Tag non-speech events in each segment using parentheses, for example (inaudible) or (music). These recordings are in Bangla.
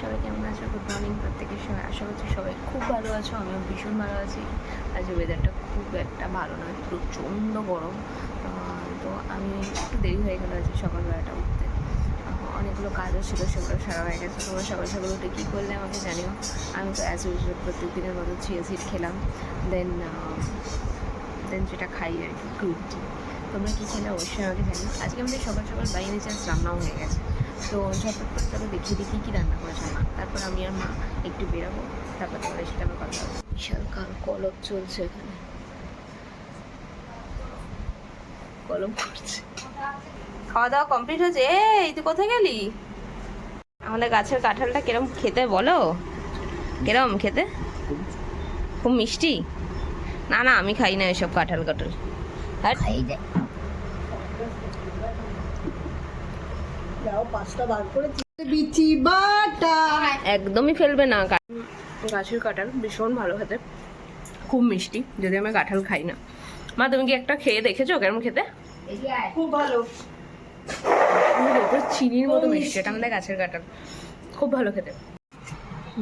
সবাই কেমন আছো গুড মর্নিং প্রত্যেকের সবাই আশা করছি সবাই খুব ভালো আছো, আমিও ভীষণ ভালো আছি। আজ ওয়েদারটা খুব একটা ভালো নয়, প্রচণ্ড গরম। তো আমি একটু দেরি হয়ে গেলো আজকে সকালবেলাটা উঠতে। অনেকগুলো কাজও ছিল, সেগুলো সারা হয়ে গেছে। তোমরা সকাল সকাল উঠে কী করলে আমাকে জানিও। আমি তো অ্যাজ ইউজুয়াল প্রত্যেক দিনের মতো চিয়া সিড খেলাম। দেন দেন যেটা খাই আর কি গ্রিন তোমরা কী খেলে? অবশ্যই আমাকে জানিও। আজকে আমাদের সকাল সকাল বাইরে চান্স রান্নাও হয়ে গেছে। তো ঝটপট করে চলো দেখিয়ে দিই কী রান্না করেছে মা। তারপর আমি আর মা একটু বেরাবো তারপর তোমাদের সেটা আমার কথা হবে। বিশাল কাল কলম চলছে এখানে। কলম করছে খাওয়া দাওয়া কমপ্লিট হয়েছে? এই তুই কোথায় গেলি? আমাদের গাছের কাঁঠালটা কিরম খেতে বলো? কিরম খেতে? খুব মিষ্টি? না না আমি খাই না এসব কাঁঠাল কাঁঠাল। আর যাও পাঁচটা বার করে বিচি বাটা। একদমই ফেলবে না গাছের কাঁঠাল ভীষণ ভালো খেতে খুব মিষ্টি যদি আমি কাঁঠাল খাই না। মা তুমি কি একটা খেয়ে দেখেছ কেমন খেতে? খুব ভালো। চিনির মতো মিষ্টি এটা আমাদের গাছের কাঁঠাল। খুব ভালো খেতে।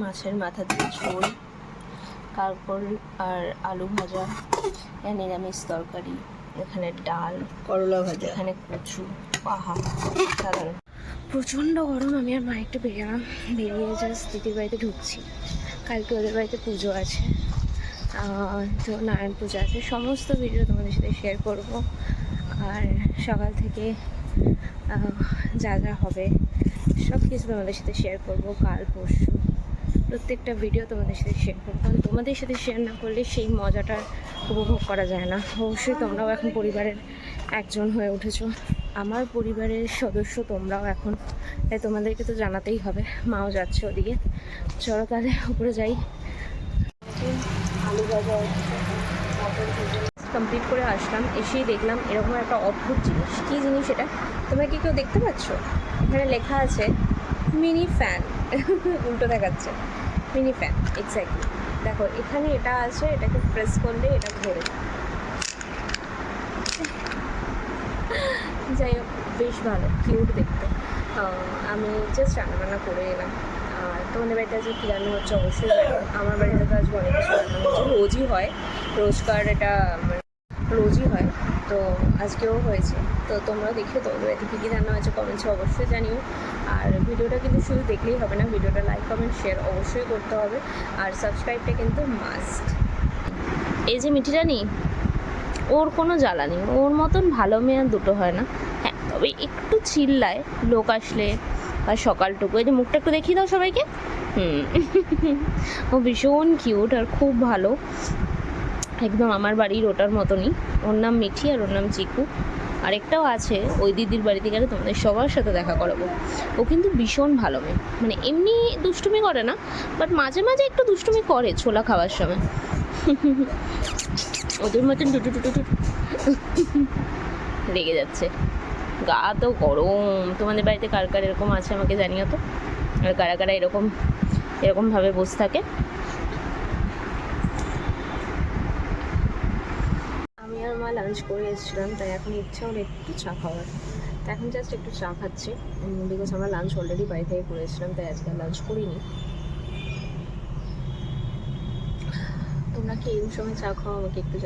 মাছের মাথা দিয়ে ঝোল তারপর আর আলু ভাজা নিরামিষ তরকারি এখানে ডাল করলা ভাজা। এখানে কচু পাহা সাধারণ। প্রচণ্ড গরম, আমি আর মা একটু বেরোলাম বেরিয়ে জাস্ট দিদির বাড়িতে ঢুকছি। কালকে ওদের বাড়িতে পুজো আছে। তো নারায়ণ পুজো আছে। সমস্ত ভিডিও তোমাদের সাথে শেয়ার করব। আর সকাল থেকে যা যা হবে সব কিছু তোমাদের সাথে শেয়ার করব। কাল পরশু প্রত্যেকটা ভিডিও তোমাদের সাথে শেয়ার করব। কারণ তোমাদের সাথে শেয়ার না করলে সেই মজাটা উপভোগ করা যায় না। অবশ্যই তোমরাও এখন পরিবারের একজন হয়ে উঠেছো। আমার পরিবারের সদস্য তোমরাও এখন, তাই তোমাদেরকে তো জানাতেই হবে, মাও যাচ্ছে ওদিকে। চলো তাহলে উপরে যাই। আলু কমপ্লিট করে আসলাম, এসেই দেখলাম এরকম একটা অদ্ভুত জিনিস। কী জিনিস এটা? তোমরা কি কেউ দেখতে পাচ্ছ? এখানে লেখা আছে মিনি ফ্যান (laughs) উল্টো দেখাচ্ছে। মিনি ফ্যান এক্স্যাক্টলি দেখো, এখানে এটা আছে, এটাকে প্রেস করলে এটা ঘোরে যাই হোক, বেশ ভালো কিউট দেখতে। আমি জাস্ট রান্নাবান্না করে এলাম। আর তোমাদের বাড়িতে আজকে কী রান্না হচ্ছে অবশ্যই আমার বাড়িতে তো আজকে অনেক কিছু রান্না হচ্ছে। রোজই হয়। রোজকার এটা মানে রোজই হয়। তো আজকেও হয়েছে। তো তোমরা দেখিও তোমাদের বাড়িতে কী কী রান্না হয়েছে কমেন্টসে অবশ্যই জানিও। আর ভিডিওটা কিন্তু শুধু দেখলেই হবে না, ভিডিওটা লাইক কমেন্ট শেয়ার অবশ্যই করতে হবে। আর সাবস্ক্রাইবটা কিন্তু মাস্ট এই যে মিঠি রানী ওর কোনো জ্বালা নেই। ওর মতন ভালো মেয়ে দুটো হয় না। হ্যাঁ তবে একটু চিল্লায়, লোক আসলে আর সকালটুকু। এই যে মুখটা একটু দেখিয়ে দাও সবাইকে। হুম। ও ভীষণ কিউট আর খুব ভালো। একদম আমার বাড়ির ওটার মতনই। ওর নাম মিঠি আর ওর নাম চিকু। আরেকটাও আছে, ওই দিদির বাড়িতে গেলে তোমাদের সবার সাথে দেখা করাবো। ও কিন্তু ভীষণ ভালো মেয়ে। মানে এমনি দুষ্টুমি করে না বাট মাঝে মাঝে একটু দুষ্টুমি করে ছোলা খাওয়ার সময়। ওদের মতন টুটু টুটু টুটু। লেগে যাচ্ছে। গা তো গরম। তোমাদের বাড়িতে কার কার এরকম আছে আমাকে জানিও তো? আর কারা কারা এরকম, এরকমভাবে বসে থাকে? আমি আর মা লাঞ্চ করে এসেছিলাম, তাই এখন ইচ্ছা হলো একটু চা খাওয়ার। তো এখন জাস্ট একটু চা খাচ্ছি বিকজ আমরা লাঞ্চ অলরেডি বাড়ি থেকে করে এসেছিলাম, তাই আজকে লাঞ্চ করিনি। তোমরা কি এই সময় চা খাও আমাকে একটু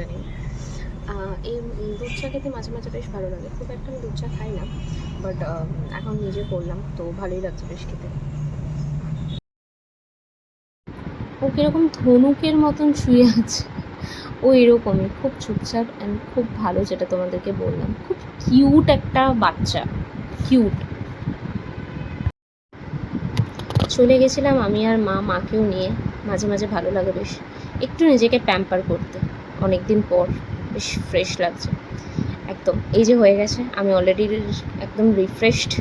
আহ, এই দুধ চা খেতে মাঝে মাঝে বেশ ভালো লাগে। খুব একটা আমি দুধ চা খাই না বাট এখন নিজে করলাম তো ভালোই লাগছে বেশ খেতে। ও কীরকম ধনুকের মতন শুয়ে আছে। ও এরকমই খুব চুপচাপ অ্যান্ড খুব ভালো যেটা তোমাদেরকে বললাম। খুব কিউট একটা বাচ্চা কিউট চলে গেছিলাম আমি আর মা মাকেও নিয়ে। মাঝে মাঝে ভালো লাগে বেশ। একটু নিজেকে প্যাম্পার করতে। অনেক দিন পর বেশ ফ্রেশ লাগছে। একদম, এই যে হয়ে গেছে, আমি অলরেডি একদম রিফ্রেশড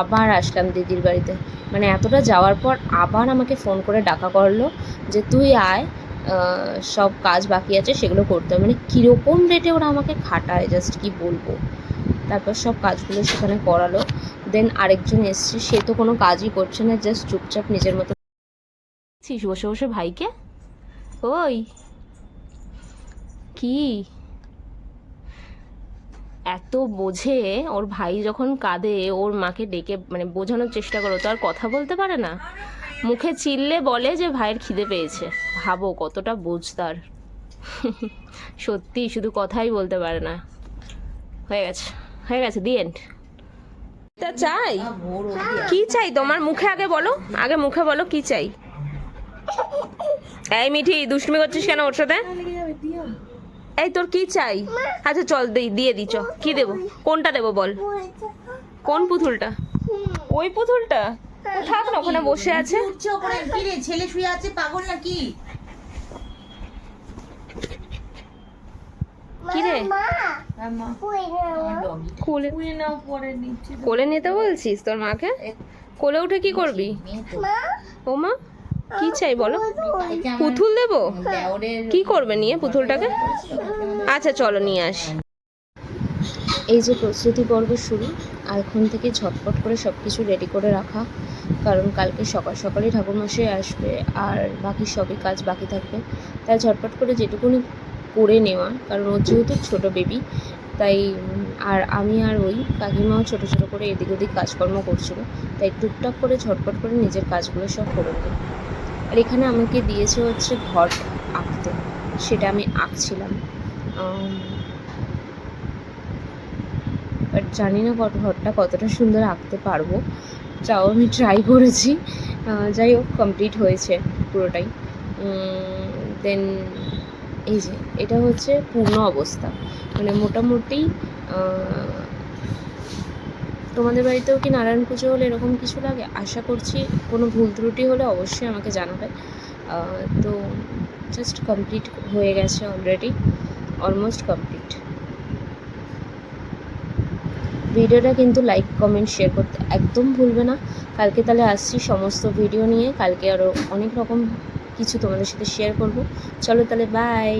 আবার আসলাম দিদির বাড়িতে। মানে এতটা যাওয়ার পর আবার আমাকে ফোন করে ডাকা করল যে, তুই আয় সব কাজ বাকি আছে, সেগুলো করতে হবে। মানে কীরকম রেটে ওরা আমাকে খাটায় জাস্ট কি বলব? তারপর সব কাজগুলো সেখানে করালো। দেন আরেকজন এসছে, সে তো কোনো কাজই করছে না জাস্ট চুপচাপ নিজের মতো বসে বসে ভাইকে ওই। কি? এত বোঝে ওর ভাই যখন কাঁদে, ওর মাকে ডেকে মানে বোঝানোর চেষ্টা করো তো আর কথা বলতে পারে না। মুখে চিল্লে বলে যে ভাইয়ের খিদে পেয়েছে। ভাবো কতটা বোঝদার (laughs) সত্যি শুধু কথাই বলতে পারে না। হয়ে গেছে হয়ে গেছে, দি এন্ড। তা চাই? কি চাই তোমার মুখে আগে বলো? আগে মুখে বলো কি চাই? এই মিঠি দুষ্টুমি করছিস কেন ওর সাথে? এই তোর কি চাই? আচ্ছা চল দেই দিয়ে দি চ কি দেবো? কোনটা দেবো বল? কোন পুতুলটা? ওই পুতুলটা? থাক না ওখানে বসে আছে? ছেলে শুয়ে আছে পাগল নাকি? হ্যাঁ। কোলে কোলে নিতে বলছিস তোর মাকে? কোলে উঠে কি করবি? ও মা? কি চাই বলো? পুতুল দেবো? কি করবে নিয়ে পুতুলটাকে? আচ্ছা চলো নিয়ে আসি। এই যে প্রস্তুতি পর্ব শুরু, আর এখন থেকে ঝটপট করে সব কিছু রেডি করে রাখা, কারণ কালকে সকাল সকালেই ঠাকুরমশাই আসবে, আর বাকি সবই কাজ বাকি থাকবে। তাই ঝটপট করে যেটুকুনি করে নেওয়া, কারণ ওর যেহেতু ছোটো বেবি তাই, আর আমি আর ওই কাকিমাও ছোটো ছোটো করে এদিক ওদিক কাজকর্ম করছিল, তাই টুকটাক করে ঝটপট করে নিজের কাজগুলো সব করে নিই আর এখানে আমাকে দিয়েছে হচ্ছে ঘর আঁকতে। সেটা আমি আঁকছিলাম। বাট জানি না কত ঘরটা কতটা সুন্দর আঁকতে পারব। তাও আমি ট্রাই করেছি। যাই হোক কমপ্লিট হয়েছে পুরোটাই। দেন এই যে, এটা হচ্ছে পূর্ণ অবস্থা। মানে মোটামুটি তোমাদের বাড়িতেও কি নারায়ণ পুজো হলে এরকম কিছু লাগে? আশা করছি কোনো ভুল ত্রুটি হলে অবশ্যই আমাকে জানাবে। তো জাস্ট কমপ্লিট হয়ে গেছে অলরেডি অলমোস্ট কমপ্লিট ভিডিওটা কিন্তু লাইক কমেন্ট শেয়ার করতে একদম ভুলবে না। কালকে তাহলে আসছি সমস্ত ভিডিও নিয়ে। কালকে আরও অনেক রকম কিছু তোমাদের সাথে শেয়ার করব। চলো তাহলে বাই